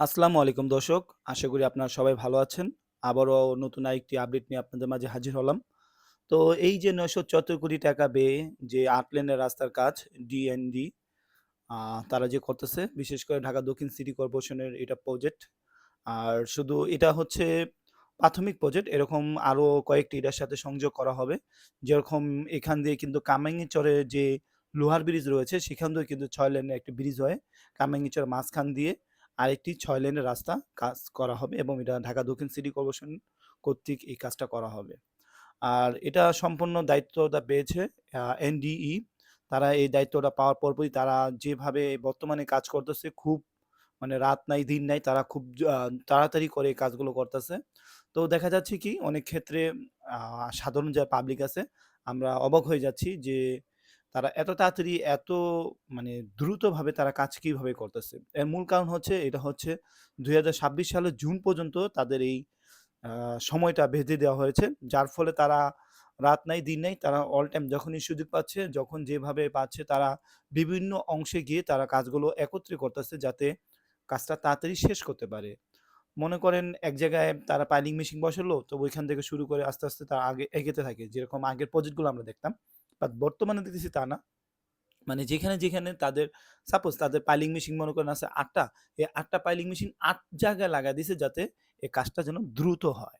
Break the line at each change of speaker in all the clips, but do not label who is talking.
আসসালামু আলাইকুম দর্শক। আশা করি আপনারা সবাই ভালো আছেন। আবারও নতুন আরেকটি আপডেট নিয়ে আপনাদের মাঝে হাজির হলাম। তো এই যে ৳৯৭৪ কোটি টাকা ব্যয়ে যে আট লেনের রাস্তার কাজ ডিএনডি তারা যে করতেছে, বিশেষ করে ঢাকা দক্ষিণ সিটি কর্পোরেশনের এটা প্রজেক্ট। আর শুধু এটা হচ্ছে প্রাথমিক প্রজেক্ট। এরকম আরও কয়েকটি এটার সাথে সংযোগ করা হবে। যেরকম এখান দিয়ে কিন্তু কামাইঞ্চরে যে লোহার ব্রিজ রয়েছে, সেখান দিয়েও কিন্তু ছয় লেনের একটি ব্রিজ হয়ে কামাইঞ্চরের মাঝখান দিয়ে আরেকটি ছয় লেনের রাস্তা কাজ করা হবে এবং এটা ঢাকা দক্ষিণ সিটি কর্পোরেশন কর্তৃক এই কাজটা করা হবে। আর এটা সম্পূর্ণ দায়িত্বটা পেয়েছে এনডিই। তারা এই দায়িত্বটা পাওয়ার পরপরই তারা যেভাবে বর্তমানে কাজ করতেছে খুব মানে রাত নাই, দিন নাই তারা খুব তাড়াতাড়ি করে এই কাজগুলো করতেছে। তো দেখা যাচ্ছে কি অনেক ক্ষেত্রে সাধারণ যা পাবলিক আছে আমরা অবাক হয়ে যাচ্ছি যে তারা এত তাড়াতাড়ি এত মানে দ্রুতভাবে তারা কাজ কীভাবে করতেছে। এর মূল কারণ হচ্ছে এটা হচ্ছে ২০২৬ সালের জুন পর্যন্ত তাদের এই সময়টা বেঁধে দেওয়া হয়েছে। যার ফলে তারা রাত নাই, দিন নাই তারা অল টাইম যখনই সুযোগ পাচ্ছে, যখন যেভাবে পাচ্ছে তারা বিভিন্ন অংশে গিয়ে তারা কাজগুলো একত্রে করতেছে যাতে কাজটা তাড়াতাড়ি শেষ করতে পারে। মনে করেন এক জায়গায় তারা পাইলিং মেশিন বসালো, তো ওইখান থেকে শুরু করে আস্তে, আস্তে তারা আগে এগোতে থাকে। যেরকম আগের প্রজেক্টগুলো আমরা দেখতাম। বাট বর্তমানে দেখতেছি তা না। মানে যেখানে, যেখানে তাদের সাপোজ তাদের পাইলিং মেশিন মনে করেন আছে ৮ টা, এই ৮ টা পাইলিং মেশিন আট জায়গায় লাগায় দিছে যাতে এই কাজটা যেন দ্রুত হয়।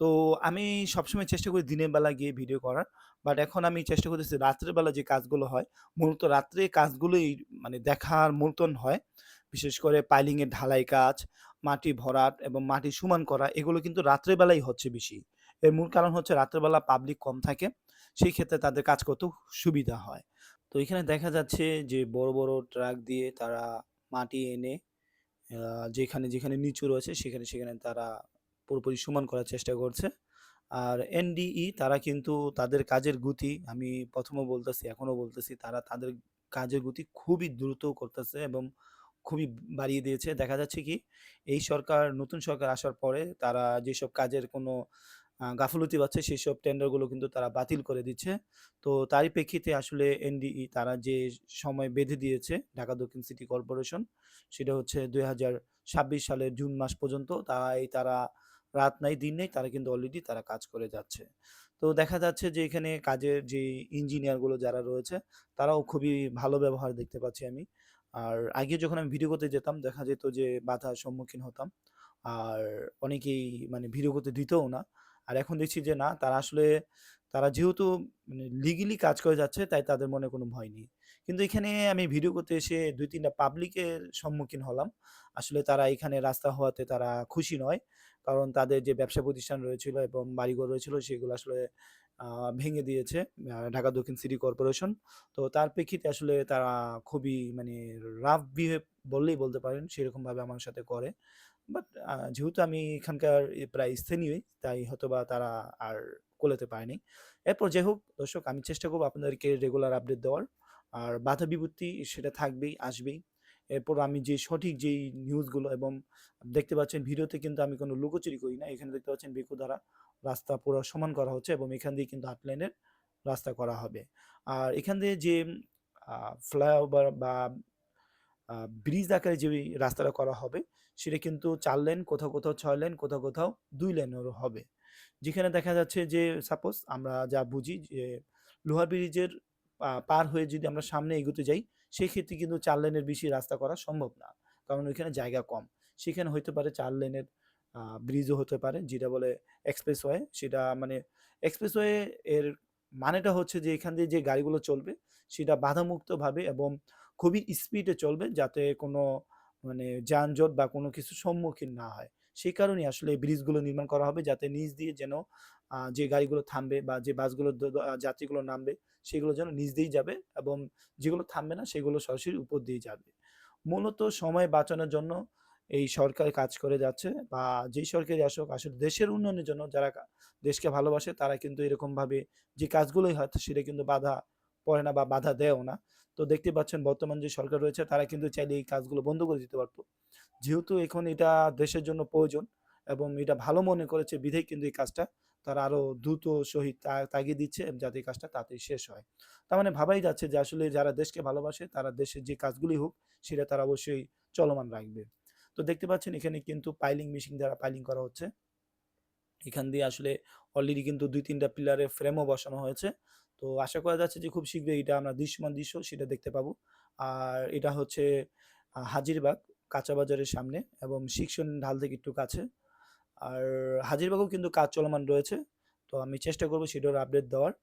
তো আমি সবসময় চেষ্টা করি দিনের বেলা গিয়ে ভিডিও করার। বাট এখন আমি চেষ্টা করতেছি রাত্রের বেলা যে কাজগুলো হয়, মূলত রাত্রে কাজগুলোই মানে দেখার মূলতন হয়। বিশেষ করে পাইলিংয়ের ঢালাই কাজ, মাটি ভরাট এবং মাটি সমান করা এগুলো কিন্তু রাত্রেবেলাই হচ্ছে বেশি। এর মূল কারণ হচ্ছে রাত্রেবেলা পাবলিক কম থাকে। সেই ক্ষেত্রে তাদের কাজ করতে সুবিধা হয়। তো এখানে দেখা যাচ্ছে যে বড়, বড় ট্রাক দিয়ে তারা মাটি এনে যেখানে, যেখানে নিচু রয়েছে সেখানে, সেখানে তারা পুরোপুরি সমান করার চেষ্টা করছে। আর এনডিই তারা কিন্তু তাদের কাজের গতি আমি ১ম এও বলতেছি, এখনও বলতেছি তারা তাদের কাজের গতি খুবই দ্রুত করতেছে এবং খুবই বাড়িয়ে দিয়েছে। দেখা যাচ্ছে কি এই সরকার নতুন সরকার আসার পরে তারা যেসব কাজের কোনো গাফিলতি পাচ্ছে সেই সব টেন্ডারগুলো কিন্তু তারা বাতিল করে দিচ্ছে। তো তারই প্রেক্ষিতে আসলে এনডিই তারা যে সময় বেঁধে দিয়েছে ঢাকা দক্ষিণ সিটি কর্পোরেশন সেটা হচ্ছে ২০২৬ সালের জুন মাস পর্যন্ত। তাই তারা রাত নাই, দিন নেই তারা কিন্তু অলরেডি তারা কাজ করে যাচ্ছে। তো দেখা যাচ্ছে যে এখানে কাজের যে ইঞ্জিনিয়ারগুলো যারা রয়েছে তারাও খুবই ভালো ব্যবহার দেখতে পাচ্ছি আমি। আর আগে যখন আমি ভিডিও করতে যেতাম দেখা যেত যে বাধার সম্মুখীন হতাম। আর অনেকেই মানে ভিডিও করতে দিতও না। আর এখন দেখছি যে না, তারা আসলে, তারা যেহেতু মানে লিগ্যালি কাজ করে যাচ্ছে, তাই তাদের মনে কোনো ভয় নেই। কিন্তু এখানে আমি ভিডিও করতে এসে দুই তিনটা পাবলিকের সম্মুখীন হলাম। আসলে তারা এখানে রাস্তা হওয়াতে তারা খুশি নয়। কারণ তাদের যে ব্যবসা প্রতিষ্ঠান রয়েছিল এবং বাড়িঘর রয়েছিল, সেগুলো আসলে ভেঙে দিয়েছে ঢাকা দক্ষিণ সিটি কর্পোরেশন। তো তার প্রেক্ষিতে আসলে তারা খুবই মানে রাফ বিহেভ বললেই বলতে পারেন, সেরকমভাবে আমার সাথে করে। বাট যেহেতু আমি এখানকার প্রায় স্থানীয়ই তাই হয়তো বা তারা আর কোলাতে পারেনি। এরপর যাই হোক দর্শক আমি চেষ্টা করব আপনাদেরকে রেগুলার আপডেট দেওয়ার। আর বাধা বিপত্তি সেটা থাকবেই, আসবেই। এরপর আমি যে সঠিক যেই নিউজগুলো এবং দেখতে পাচ্ছেন ভিডিওতে কিন্তু আমি কোনো লুকোচুরি করি না। এখানে দেখতে পাচ্ছেন বেকু দ্বারা রাস্তা পুরো সমান করা হচ্ছে এবং এখান দিয়ে কিন্তু ৮ লেনের রাস্তা করা হবে। আর এখান দিয়ে যে ফ্লাইওভার বা ব্রিজ আকারে যে রাস্তাটা করা হবে সেটা কিন্তু চার লেন, কোথাও, কোথাও ছয় লেন, কোথাও, কোথাও দুই লেনেরও হবে। যেখানে দেখা যাচ্ছে যে সাপোজ আমরা যা বুঝি যে লোহার ব্রিজের পার হয়ে যদি আমরা সামনে এগোতে যাই সেক্ষেত্রে কিন্তু চার লেনের বেশি রাস্তা করা সম্ভব না। কারণ ওইখানে জায়গা কম। সেখানে হইতে পারে চার লেনের ব্রিজও হতে পারে যেটা বলে এক্সপ্রেসওয়ে সেটা মানে এক্সপ্রেসওয়ে এর মানেটা হচ্ছে যে এখান দিয়ে যে গাড়িগুলো চলবে সেটা বাধামুক্তভাবে এবং খুবই স্পিডে চলবে যাতে কোনো মানে যানজট বা কোনো কিছুর সম্মুখীন না হয়। সেই কারণেই আসলে এই ব্রিজগুলো নির্মাণ করা হবে যাতে নিচ দিয়ে যেন যে গাড়িগুলো থামবে বা যে বাসগুলো যাত্রীগুলো নামবে, সেগুলো যেন নিচ দিয়েই যাবে এবং যেগুলো থামবে না, সেগুলো সরাসরি উপর দিয়ে যাবে। মূলত সময় বাঁচানোর জন্য এই সরকার কাজ করে যাচ্ছে বা যেই সরকারি আসুক আসলে দেশের উন্নয়নের জন্য যারা দেশকে ভালোবাসে, তারা কিন্তু এরকমভাবে যে কাজগুলোই হয়, সেটা কিন্তু বাধা পড়ে না বা বাধা দেয়ও না। তো দেখতে পাচ্ছেন বর্তমান যে সরকার রয়েছে, তারা কিন্তু চাইলে এই কাজগুলো বন্ধ করে দিতে পারতো যেহেতু এখন এটা দেশের জন্য প্রয়োজন এবং এটা ভালো মনে করেছে বিধায় কিন্তু এই কাজটা তারা আরও দ্রুত সহিত তাগিয়ে দিচ্ছে যাতে এই কাজটা তাড়াতাড়ি শেষ হয়। তার মানে ভাবাই যাচ্ছে যে আসলে যারা দেশকে ভালোবাসে, তারা দেশের যে কাজগুলি হোক, সেটা তারা অবশ্যই চলমান রাখবে। তো দেখতে পাচ্ছেন এখানে কিন্তু পাইলিং মেশিন দ্বারা পাইলিং করা হচ্ছে। এখান দিয়ে আসলে অলরেডি কিন্তু ২-৩ টা পিলারের ফ্রেমও বসানো হয়েছে। তো আশা করা যাচ্ছে যে খুব শীঘ্রই এটা আমরা দৃশ্যমান দৃশ্য সেটা দেখতে পাবো। আর এটা হচ্ছে হাজিরবাগ, কাঁচা বাজারের সামনে এবং শিক্ষণ ঢাল থেকে একটু কাছে। আর হাজিরবাগেও কিন্তু কাজ চলমান রয়েছে। তো আমি চেষ্টা করব সেটার আপডেট দেওয়ার।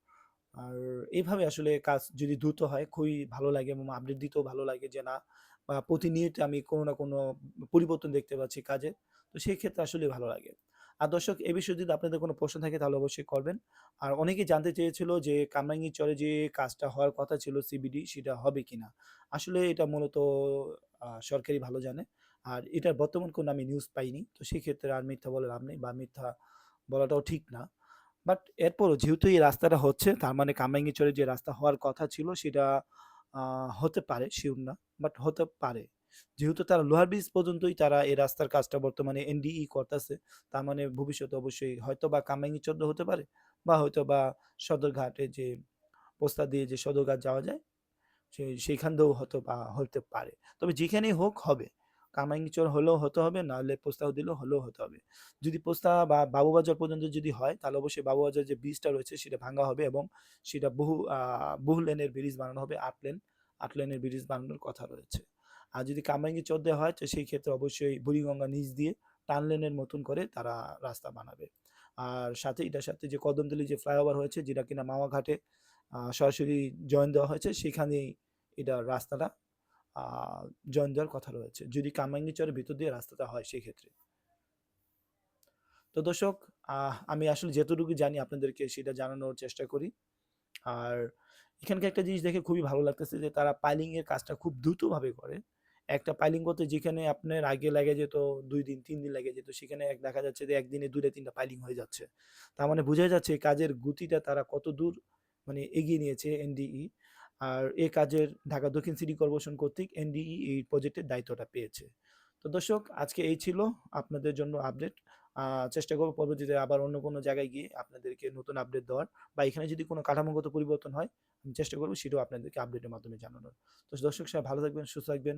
আর এইভাবে আসলে কাজ যদি দ্রুত হয়, খুবই ভালো লাগে এবং আপডেট দিতেও ভালো লাগে যে না আ প্রতিনিয়ত আমি কোনো না কোনো পরিবর্তন দেখতে পাচ্ছি কাজে। তো সেই ক্ষেত্রে আসলেই ভালো লাগে। আর দর্শক এ বিষয়ে যদি আপনাদের কোনো প্রশ্ন থাকে তাহলে অবশ্যই করবেন। আর অনেকেই জানতে চেয়েছিল যে কামরাঙ্গীরচরে যে কাজটা হওয়ার কথা ছিল সিবিডি সেটা হবে কিনা? আসলে এটা মূলত আ সরকারই ভালো জানে। আর এটার বর্তমান কোনো আমি নিউজ পাইনি। তো সেক্ষেত্রে আর মিথ্যা বলে লাভ নেই বা মিথ্যা বলাটাও ঠিক না। বাট এরপরও যেহেতু এই রাস্তাটা হচ্ছে তার মানে কামরাঙ্গীরচরে যে রাস্তা হওয়ার কথা ছিল সেটা হতে পারে, সিউর না। বাট হতে পারে। যেহেতু তারা লোহার ব্রিজ পর্যন্তই তারা এই রাস্তার কাজটা বর্তমানে এনডিই করতেছে। তার মানে ভবিষ্যতে অবশ্যই হয়তোবা কামরাঙ্গীরচর হতে পারে বা হয়তো বা সদরঘাটে যে পোস্তা দিয়ে যে সদরঘাট যাওয়া যায় সেইখান দিয়েও হয়তোবা হতে পারে। তবে যেখানেই হোক হবে। কামরাঙ্গীরচর হলেও হতে হবে, নাহলে পোস্তাও দিলেও হলেও হতে হবে। যদি পোস্তা বা বাবুবাজার পর্যন্ত যদি হয় তাহলে অবশ্যই বাবুবাজার যে ব্রিজটা রয়েছে সেটা ভাঙা হবে এবং সেটা বহু বহু লেনের ব্রিজ বানানো হবে আট লেন। আট লেনের ব্রিজ বানানোর কথা রয়েছে। আর যদি কামরাঙ্গীরচর দিয়ে হয়, তো সেই ক্ষেত্রে অবশ্যই বুড়িগঙ্গা নিচ দিয়ে টান লেনের মতন করে তারা রাস্তা বানাবে। আর সাথে এটার সাথে যে কদমতলী যে ফ্লাইওভার হয়েছে, যেটা কিনা মাওয়া ঘাটে সরাসরি জয়েন দেওয়া হয়েছে, সেখানেই এটা রাস্তাটা জয়েন দেওয়ার কথা রয়েছে। যদি কামরাঙ্গীরচরের ভিতর দিয়ে রাস্তাটা হয় সেক্ষেত্রে। তো দর্শক আমি আসলে যেতটুকু জানি আপনাদেরকে, সেটা জানানোর চেষ্টা করি। আর এখানকার একটা জিনিস দেখে খুবই ভালো লাগতেছে যে তারা পাইলিং এর কাজটা খুব দ্রুতভাবে করে। একটা পাইলিং করতে যেখানে আপনার আগে লেগে যেত দুই দিন তিন দিন লেগে যেত সেখানে এক দেখা যাচ্ছে যে একদিনে ২ টা ৩ টা পাইলিং হয়ে যাচ্ছে। তার মানে বোঝাই যাচ্ছে কাজের গতিটা তারা কতদূর মানে এগিয়ে নিয়েছে এনডিই। আর এ কাজের ঢাকা দক্ষিণ সিটি কর্পোরেশন কর্তৃক এনডিই এই প্রজেক্টের দায়িত্বটা পেয়েছে। তো দর্শক আজকে এই ছিল আপনাদের জন্য আপডেট। চেষ্টা করব পরবর্তীতে আবার অন্য কোনো জায়গায় গিয়ে আপনাদেরকে নতুন আপডেট দেওয়ার বা এখানে যদি কোনো কাঠামোগত পরিবর্তন হয় আমি চেষ্টা করব সেটাও আপনাদেরকে আপডেটের মাধ্যমে জানানোর। তো দর্শক সবাই ভালো থাকবেন, সুস্থ থাকবেন।